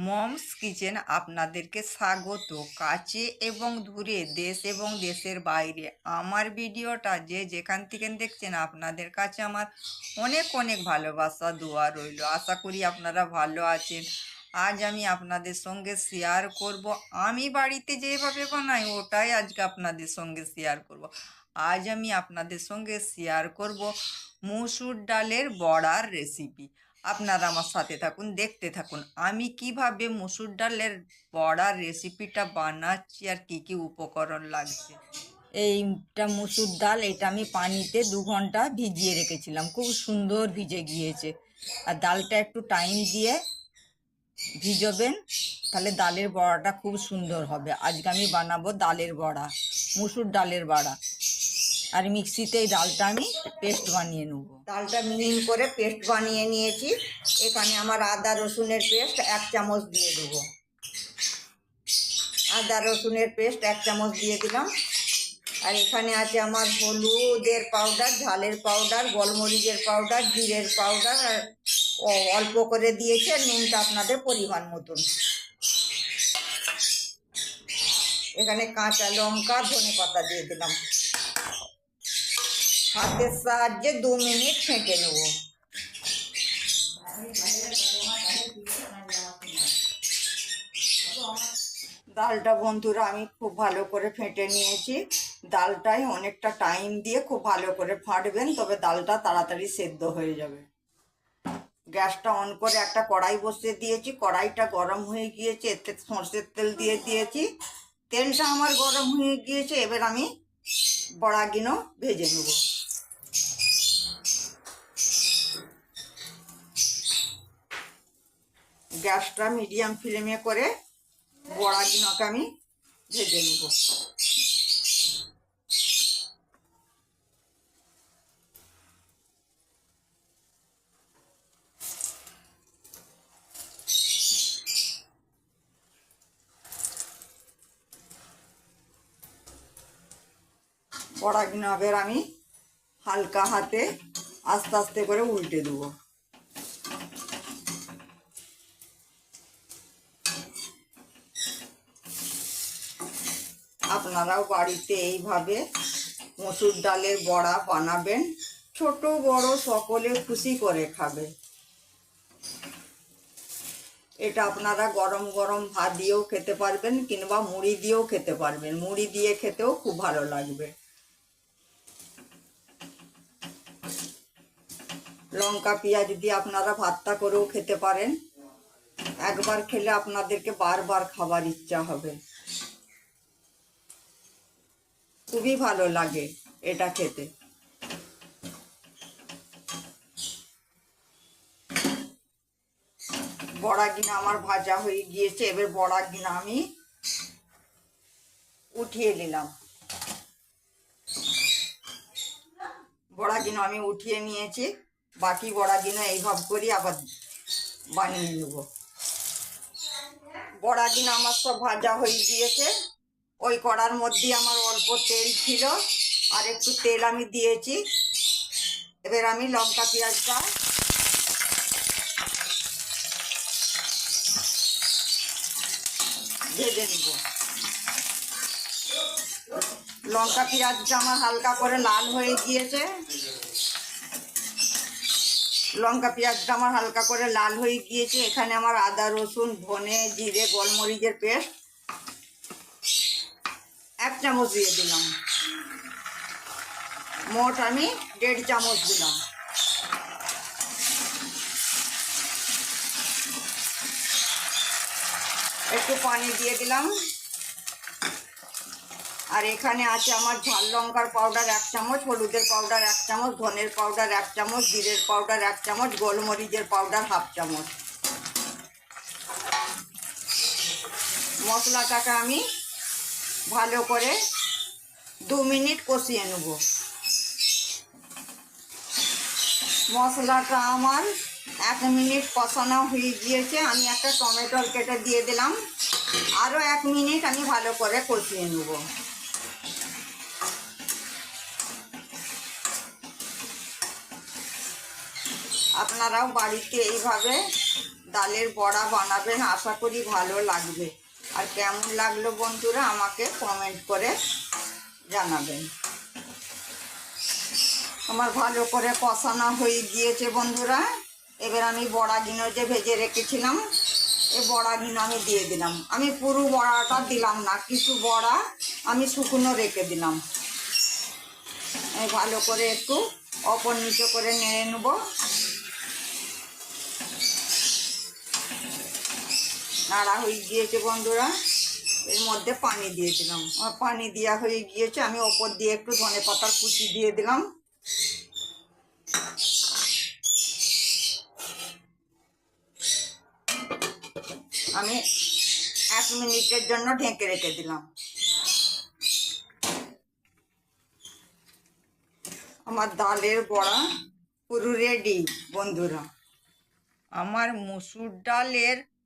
Moms kitchen আপনাদেরকে স্বাগত। কাছে এবং দূরে, দেশ এবং দেশের বাইরে। আমার ভিডিওটা যে যেখান থেকে দেখছেন, আপনাদের কাছে আমার অনেক অনেক ভালোবাসা, দোয়া রইল। আশা করি আপনারা ভালো আছেন। আজ আমি আপনাদের সঙ্গে শেয়ার করব। আমি বাড়িতে যেভাবে বানাই, ওটাই আজকে আপনাদের সঙ্গে শেয়ার করব। আজ আমি আপনাদের সঙ্গে শেয়ার করব মুসুর ডালের বড়ার রেসিপি আপনারা আমার সাথে থাকুন, দেখতে থাকুন। আমি কীভাবে মুসুর ডালের বড়ার রেসিপিটা বানাচ্ছি আর কি কি উপকরণ লাগছে? এইটা মুসুর ডাল, এটা আমি পানিতে দু ঘণ্টা ভিজিয়ে রেখেছিলাম। খুব সুন্দর ভিজে গিয়েছে। আর ডালটা একটু টাইম দিয়ে ভিজবেন, তাহলে ডালের বড়াটা খুব সুন্দর হবে। আজকে আমি বানাবো ডালের বড়া, মুসুর ডালের বড়া। আর মিক্সিতে এই ডালটা আমি পেস্ট বানিয়ে নেব। ডালটা মিহিন করে পেস্ট বানিয়ে নিয়েছি। এখানে আমার আদা রসুনের পেস্ট এক চামচ দিয়ে দেবো। আদা রসুনের পেস্ট এক চামচ দিয়ে দিলাম। আর এখানে আছে আমার হলুদের পাউডার, ঝালের পাউডার, গোলমরিচের পাউডার, জিরের পাউডার, আর অল্প করে দিয়েছে নুনটা আপনাদের পরিমাণ মতন। এখানে কাঁচা লঙ্কা, ধনে পাতা দিয়ে দিলাম। হাতের সাহায্যে দু মিনিট ফেটে নেব। ডালটা বন্ধুরা আমি খুব ভালো করে ফেটে নিয়েছি। ডালটাই অনেকটা টাইম দিয়ে খুব ভালো করে ফাটবেন, তবে ডালটা তাড়াতাড়ি সেদ্ধ হয়ে যাবে। গ্যাসটা অন করে একটা কড়াই বসিয়ে দিয়েছি। কড়াইটা গরম হয়ে গিয়েছে, এতে সর্ষের তেল দিয়ে দিয়েছি। তেলটা আমার গরম হয়ে গিয়েছে, এবার আমি বড়াগুলো ভেজে নেব। গ্যাসটা মিডিয়াম ফ্লেমে করে বড়াগুলোকে আমি ভেজে নেব। বড়াগুলো এবার আমি হালকা হাতে আস্তে আস্তে করে উল্টে দেবো। আপনারাও বাড়িতে এইভাবে মসুর ডালের বড়া বানাবেন। ছোট, বড় সকলে খুশি করে খাবে। এটা আপনারা গরম গরম ভাত দিয়েও খেতে পারবেন কিংবা মুড়ি দিয়েও খেতে পারবেন। মুড়ি দিয়ে খেতেও খুব ভালো লাগবে। লঙ্কা, পেঁয়াজ দিয়ে আপনারা ভাতটা করেও খেতে পারেন। একবার খেলে আপনাদেরকে বারবার খাবার ইচ্ছা হবে। খুবই ভালো লাগে এটা খেতে। বড়া গিনা আমার ভাজা হয়ে গিয়েছে, এবার বড়া গিনা আমি উঠিয়ে নিলাম। বড়া গিনা আমি উঠিয়ে নিয়েছি, বাকি বড়া গিনা এইভাবে করি আবার বানিয়ে নেব। বড়া গিনা আমার সব ভাজা হয়ে গিয়েছে ওই কড়ার মধ্যে আমার অল্প তেল ছিল, আর একটু তেল আমি দিয়েছি। এবার আমি লঙ্কা পেঁয়াজটা ভেজে নিব। লঙ্কা পেঁয়াজটা আমার হালকা করে লাল হয়ে গিয়েছে। লঙ্কা পেঁয়াজটা আমার হালকা করে লাল হয়ে গিয়েছে। এখানে আমার আদা, রসুন, ধনে, জিরে, গোলমরিচের পেস্ট চামচ দিয়ে দিলাম। মোট আমি দেড় চামচ দিলাম। একটু পানি দিয়ে দিলাম। আর এখানে আছে আমার ঝাল লঙ্কার পাউডার এক চামচ, হলুদের পাউডার এক চামচ, ধনের পাউডার এক চামচ, জিরের পাউডার এক চামচ, গোলমরিচের পাউডার হাফ চামচ। মশলাটাকে আমি ভালো করে দু মিনিট কষিয়ে নেব। মশলাটা আমার এক মিনিট কষানো হয়ে গিয়েছে। আমি একটা টমেটো কেটে দিয়ে দিলাম। আরও এক মিনিট আমি ভালো করে কষিয়ে নেব। আপনারাও বাড়িতে এইভাবে ডালের বড়া বানাবেন। আশা করি ভালো লাগবে। আর কেমন লাগল বন্ধুরা আমাকে কমেন্ট করে জানাবেন। আমার ভালো করে কষানো হয়ে গিয়েছে বন্ধুরা। এবার আমি বড়া বড়াগুলো যে ভেজে রেখেছিলাম এই বড়াগুলো আমি দিয়ে দিলাম। আমি পুরো বড়াটা দিলাম না, কিছু বড়া আমি শুকনো রেখে দিলাম। ভালো করে একটু অপর নিচে করে নেড়ে নেব। নাড়া হয়ে গিয়েছে বন্ধুরা। এর মধ্যে পানি দিয়ে দিলাম। আমার পানি দেওয়া হয়ে গিয়েছে, আমি ওপর দিয়ে একটু ধনে পাতার কুচি দিয়ে দিলাম। আমি এক মিনিটের জন্য ঢেকে রেখে দিলাম। আমার ডালের বড়া পুরো রেডি বন্ধুরা। আমার মুসুর ডালের